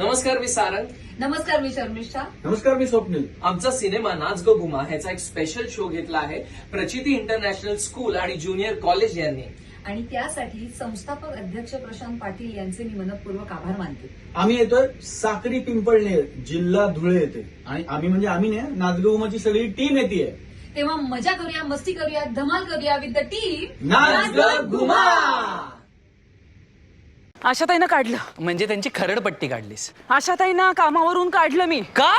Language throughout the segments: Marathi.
नमस्कार मी सारंग. नमस्कार मी शर्मिष्ठा. नमस्कार मी स्वप्नील. आमचा सिनेमा नाच गो गुमा ह्याचा एक स्पेशल शो घेतला आहे प्रचिती इंटरनॅशनल स्कूल आणि ज्युनियर कॉलेज यांनी. आणि त्यासाठी संस्थापक अध्यक्ष प्रशांत पाटील यांचे मी मनपूर्वक आभार मानते. आम्ही येतोय साक्री पिंपळनेर जिल्हा धुळे येते आणि आम्ही म्हणजे आम्ही नाही नाचगोमाची सगळी टीम येते. तेव्हा मजा करूया मस्ती करूया धमाल करूया विथ द टीम नाच ग घुमा आशाताईनं काढलं. म्हणजे त्यांची खरडपट्टी काढलीस. आशाताईंना कामावरून काढलं मी. का?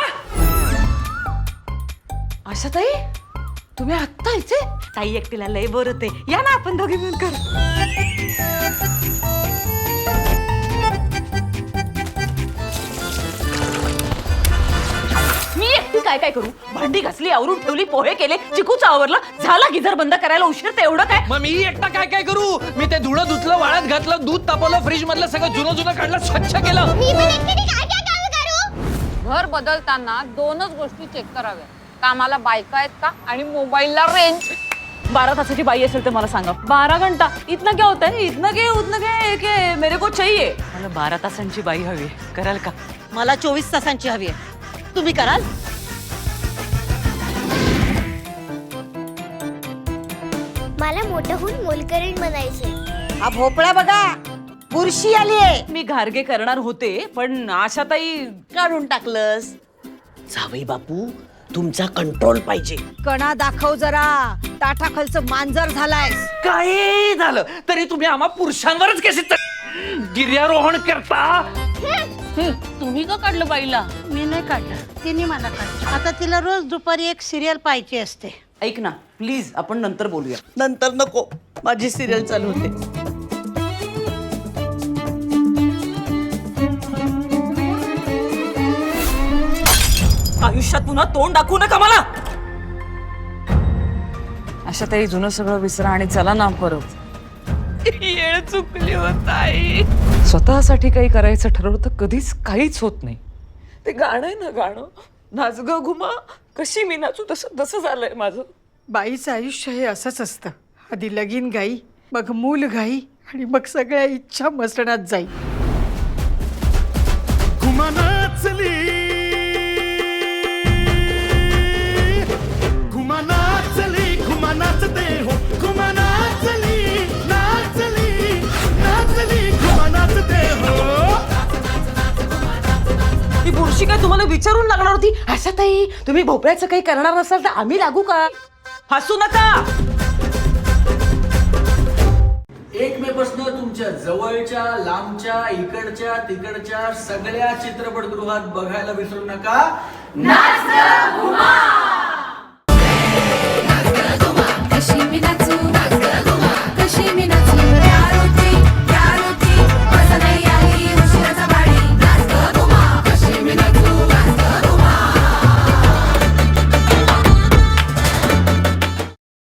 आशाताई तुम्ही आत्ता इथे? ताई एकटीला लय बोर होते. या ना आपण दोघे मिळून कर. काय काय करू? भांडी घासली आवरून ठेवली पोहे केले चिकूचा आवरला झाला गिझर बंद करायला उशीर ते एवढं काय? मग मी एकटा काय काय करू? मी ते धुळं धुतलं वाळत घातलं दूध तापवलं फ्रीज मधलं सगळं जुनं जुनं काढलं स्वच्छ केलं. घर बदलताना दोनच गोष्टी चेक कराव्या. कामाला बायका आहेत का? आणि मोबाईलला रेंज बारह तासाची बाई असेल तर मला सांगा. बारा घंटा. इतना क्या होता है इतना के उतना के के मेरे को चाहिए. मला बारा तासांची बाई हवी आहे. कराल का? मला चोवीस तासांची हवी आहे. तुम्ही कराल? मला मोठं होऊन मोलकरीण बनायचंय हा भोपळा बघा बुरशी आली आहे. मी घारगे करणार होते पण आशाताई काढून टाकलंस. जावई बापू तुमचा कंट्रोल पाहिजे. कणा दाखव जरा ताठाखालचं मांजर झालाय काही झालं तरी तुम्ही आम्हा पुरुषांवरच कसे गिर्यारोहण करता? तुम्ही का काढलं बाईला? मी नाही काढलं तिने मला काढलं. आता तिला रोज दुपारी एक सिरियल पाहिजे असते. ऐक ना प्लीज आपण नंतर बोलूया. नंतर नको. माझी सिरियल चालू होते. आयुष्यात पुन्हा तोंड दाखवू नका मला! आशाताई जुनं सगळं विसरा आणि चला ना परत. येळ चुकली होत आई स्वतःसाठी काही करायचं ठरवलं तर कधीच काहीच होत नाही. ते गाणं आहे ना गाणं? नाच ग घुमा. कशी मी नाचू तसं तसं झालंय माझं. बाईचं आयुष्य हे असंच असतं. आधी लगीन गाई मग मूल घाई आणि मग सगळ्या इच्छा मसणात जाई. ती बुरशी काय तुम्हाला विचारून लागणार होती? आशाताई तुम्ही भोपळ्याचं काही करणार नसाल तर आम्ही लागू का? हसू नका! एक मे पासून तुमच्या जवळच्या लांबच्या इकडच्या तिकडच्या सगळ्या चित्रपटगृहात बघायला विसरू नका.